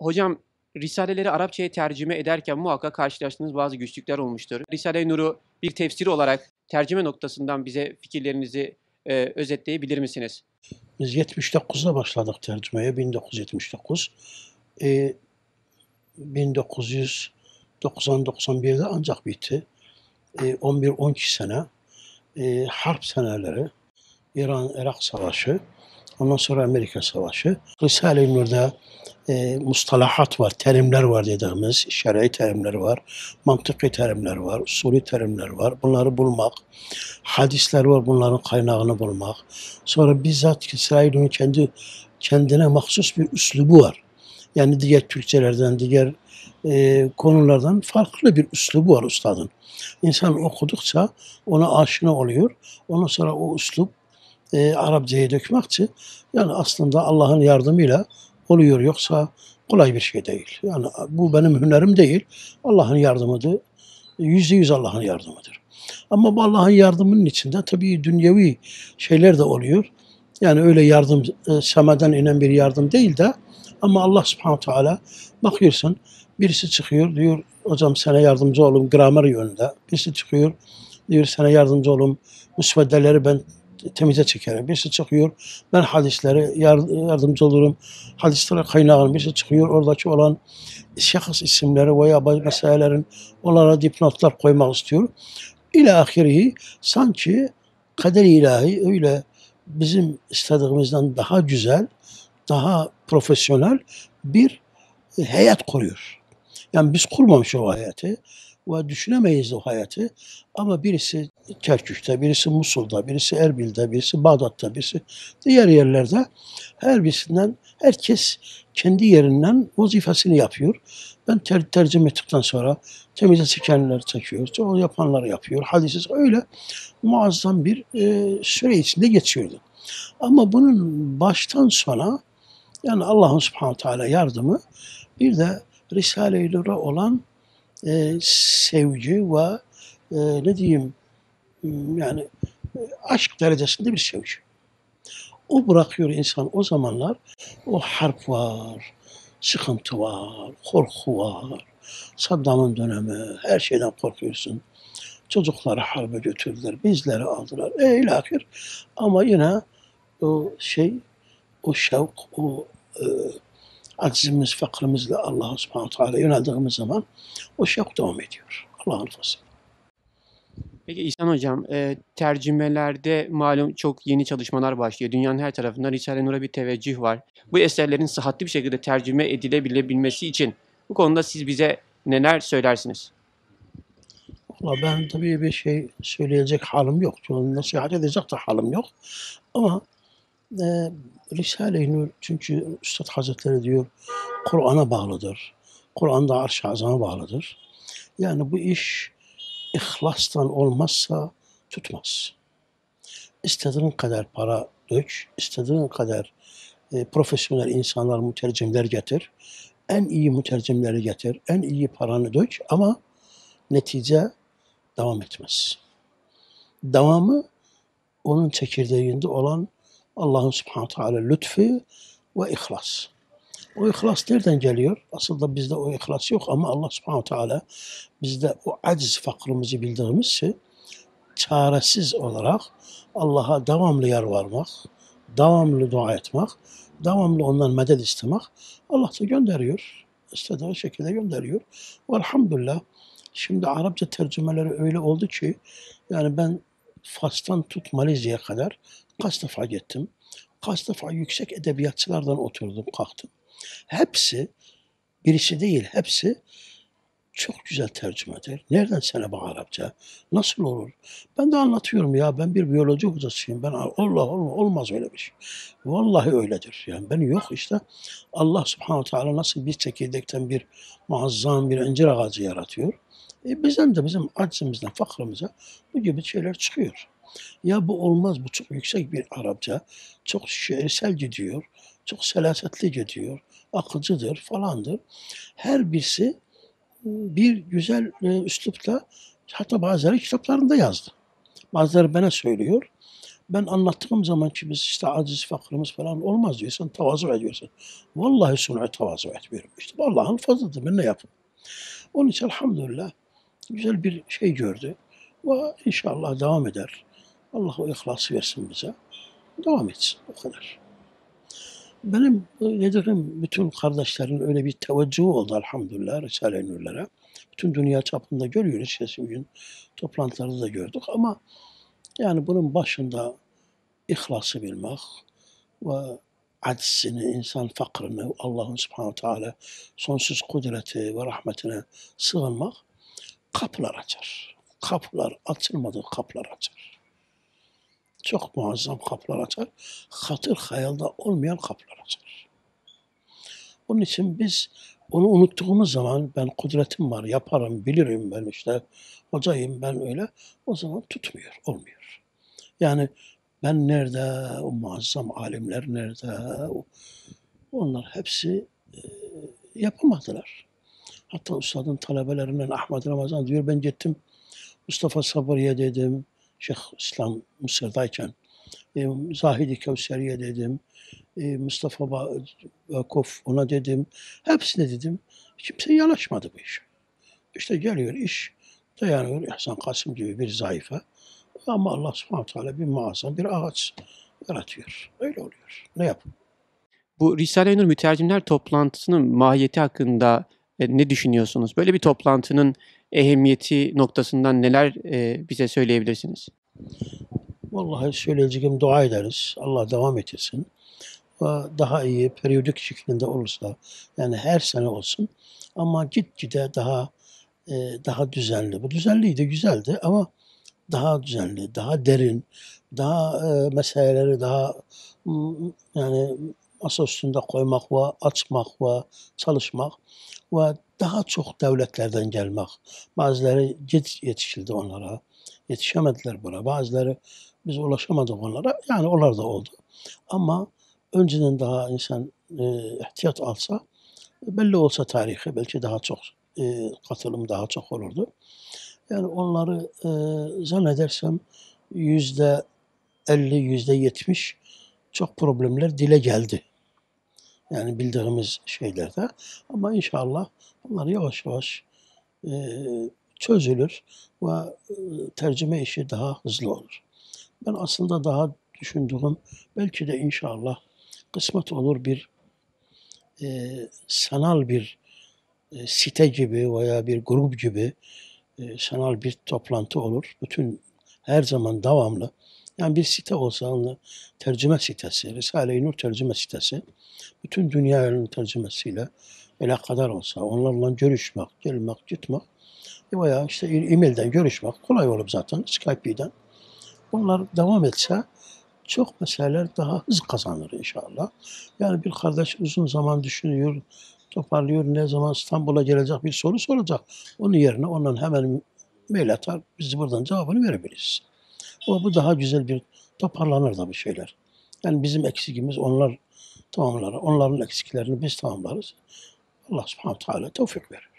Hocam Risaleleri Arapçaya tercüme ederken muhakkak karşılaştığınız bazı güçlükler olmuştur. Risale-i Nur'u bir tefsir olarak tercüme noktasından bize fikirlerinizi e, özetleyebilir misiniz? Biz 79'da başladık tercümeye, 1979. Ee, 1990-91'de ancak bitti. Ee, 11-12 sene e, harp seneleri, İran-Irak Savaşı, ondan sonra Amerika Savaşı. Risale-i Nur'da e, mustalahat var, terimler var dediğimiz, şer'i terimler var, mantıki terimler var, usulü terimler var. Bunları bulmak, hadisler var, bunların kaynağını bulmak. Sonra bizzat İsrail'in kendi kendine mahsus bir üslubu var. Yani diğer Türkçelerden, diğer e, konulardan farklı bir üslubu var ustadın. İnsan okudukça ona aşina oluyor. Ondan sonra o üslup e, Arapçaya dökmekçi yani aslında Allah'ın yardımıyla oluyor. Yoksa kolay bir şey değil. Yani bu benim hünerim değil. Allah'ın yardımıdır. Yüzde yüz Allah'ın yardımıdır. Ama bu Allah'ın yardımının içinde tabii dünyevi şeyler de oluyor. Yani öyle yardım, e, semeden inen bir yardım değil de ama Allah subhanahu teala bakıyorsun birisi çıkıyor diyor hocam sana yardımcı olun gramer yönünde. Birisi çıkıyor diyor sana yardımcı olun müsveddeleri ben temize çekerim. Birisi çıkıyor ben hadislere yardımcı olurum. Hadislere kaynağım. Birisi çıkıyor oradaki olan şahıs isimleri veya bazı meselelerin onlara dipnotlar koymak istiyor. İlâ ahirihi sanki kader ilahi öyle bizim istediğimizden daha güzel, daha profesyonel bir hayat kuruyor. Yani biz kurmamış o hayatı ve düşünemeyiz o hayatı. Ama birisi Kerkük'te, birisi Musul'da, birisi Erbil'de, birisi Bağdat'ta, birisi diğer yerlerde her birisinden herkes kendi yerinden vazifesini yapıyor. Ben ter tercüme ettikten sonra temize çekenler çekiyor, o yapanlar yapıyor. Hadisiz öyle muazzam bir e, süre içinde geçiyordu. Ama bunun baştan sona yani Allah'ın subhanahu teala yardımı bir de Risale-i Nur'a olan e, sevgi ve e, ne diyeyim yani e, aşk derecesinde bir sevgi. O bırakıyor insan o zamanlar o harp var, sıkıntı var, korku var. Saddam'ın dönemi, her şeyden korkuyorsun. Çocukları harbe götürdüler, bizleri aldılar. E ilahir. Ama yine o şey, o şevk, o e, acizimiz, fakrimizle Allah subhanahu teala yöneldiğimiz zaman o şevk devam ediyor. Allah'ın fazlı. Peki İhsan Hocam, e, tercümelerde malum çok yeni çalışmalar başlıyor. Dünyanın her tarafında Risale-i Nur'a bir teveccüh var. Bu eserlerin sıhhatli bir şekilde tercüme edilebilmesi için bu konuda siz bize neler söylersiniz? Valla ben tabii bir şey söyleyecek halim yok. Nasihat edecek de halim yok. Ama e, Risale-i Nur çünkü Üstad Hazretleri diyor Kur'an'a bağlıdır. Kur'an da arş-ı azama bağlıdır. Yani bu iş ihlastan olmazsa tutmaz. İstediğin kadar para dök, istediğin kadar e, profesyonel insanlar, mütercimler getir. En iyi mütercimleri getir, en iyi paranı dök ama netice devam etmez. Devamı onun çekirdeğinde olan Allah'ın subhanahu teala lütfu ve ihlas. O ihlas nereden geliyor? Aslında bizde o ihlas yok ama Allah subhanahu teala bizde o aciz fakrımızı bildiğimizse çaresiz olarak Allah'a devamlı yer varmak, devamlı dua etmek, devamlı ondan medet istemek Allah da gönderiyor. İstediği şekilde gönderiyor. Velhamdülillah şimdi Arapça tercümeleri öyle oldu ki yani ben Fas'tan tut Malezya'ya kadar kaç defa gittim. Kaç defa yüksek edebiyatçılardan oturdum, kalktım. Hepsi, birisi değil, hepsi çok güzel tercümedir. Nereden sana bu Arapça? Nasıl olur? Ben de anlatıyorum ya ben bir biyoloji hocasıyım. Ben Allah Allah olmaz öyle bir şey. Vallahi öyledir. Yani ben yok işte. Allah subhanahu teala nasıl bir çekirdekten bir muazzam bir incir ağacı yaratıyor. E bizden de bizim acımızdan, fakrımıza bu gibi şeyler çıkıyor. Ya bu olmaz, bu çok yüksek bir Arapça, çok şiirsel gidiyor, çok selasetli gidiyor, akıcıdır falandır. Her birisi bir güzel e, üslupla hatta bazıları kitaplarında yazdı. Bazıları bana söylüyor. Ben anlattığım zaman ki biz işte aciz fakrımız falan olmaz diyorsan tavazu ediyorsun. Vallahi sonra tavazu etmiyorum. İşte Allah'ın fazlıdır. Ben ne yapayım? Onun için elhamdülillah güzel bir şey gördü. Ve inşallah devam eder. Allah o ihlası versin bize. Devam etsin. O kadar. Benim ne derim bütün kardeşlerin öyle bir teveccühü oldu elhamdülillah Risale-i Nur'lara. Bütün dünya çapında görüyoruz. İşte bugün toplantılarda da gördük ama yani bunun başında ihlası bilmek ve aczini, insan fakrını, Allah'ın subhanahu teala sonsuz kudreti ve rahmetine sığınmak kapılar açar. Kapılar açılmadığı kapılar açar. Çok muazzam kapılar açar. Hatır hayalda olmayan kapılar açar. Onun için biz onu unuttuğumuz zaman ben kudretim var, yaparım, bilirim ben işte hocayım ben öyle. O zaman tutmuyor, olmuyor. Yani ben nerede, o muazzam alimler nerede, onlar hepsi yapamadılar. Hatta ustadın talebelerinden Ahmet Ramazan diyor ben gittim Mustafa Sabır'ya dedim, Şeyh İslam Mısır'dayken, e, Zahidi Kevser'ye dedim, e, Mustafa Vakuf ona dedim, hepsine dedim. Kimse yanaşmadı bu işe. İşte geliyor iş, dayanıyor İhsan Kasım gibi bir zayıfa. Ama Allah subhanahu teala bir muazzam bir ağaç yaratıyor. Öyle oluyor. Ne yapayım? Bu Risale-i Nur Mütercimler toplantısının mahiyeti hakkında ne düşünüyorsunuz? Böyle bir toplantının ehemmiyeti noktasından neler e, bize söyleyebilirsiniz? Vallahi söyleyeceğim dua ederiz. Allah devam ettirsin. Ve daha iyi periyodik şeklinde olursa yani her sene olsun ama gitgide daha e, daha düzenli. Bu düzenliydi, güzeldi ama daha düzenli, daha derin, daha e, meseleleri daha yani masa üstünde koymak ve açmak ve çalışmak ve daha çok devletlerden gelmek. Bazıları geç yetişildi onlara. Yetişemediler buna. Bazıları biz ulaşamadık onlara. Yani onlar da oldu. Ama önceden daha insan e, ihtiyat alsa belli olsa tarihi belki daha çok e, katılım daha çok olurdu. Yani onları e, zannedersem yüzde 50, yüzde 70 çok problemler dile geldi. Yani bildiğimiz şeylerde. Ama inşallah bunlar yavaş yavaş e, çözülür ve e, tercüme işi daha hızlı olur. Ben aslında daha düşündüğüm belki de inşallah kısmet olur bir e, sanal bir e, site gibi veya bir grup gibi e, sanal bir toplantı olur. Bütün her zaman devamlı. Yani bir site olsa onu tercüme sitesi, Risale-i Nur tercüme sitesi, bütün dünyanın tercümesiyle kadar olsa, onlarla görüşmek, gelmek, gitmek veya işte e-mailden görüşmek kolay olup zaten Skype'den. Bunlar devam etse çok meseleler daha hız kazanır inşallah. Yani bir kardeş uzun zaman düşünüyor, toparlıyor, ne zaman İstanbul'a gelecek bir soru soracak. Onun yerine ondan hemen mail atar, biz buradan cevabını verebiliriz. Ama bu daha güzel bir toparlanır da bir şeyler. Yani bizim eksikimiz onlar tamamlar. Onların eksiklerini biz tamamlarız. Allah subhanahu teala tevfik verir.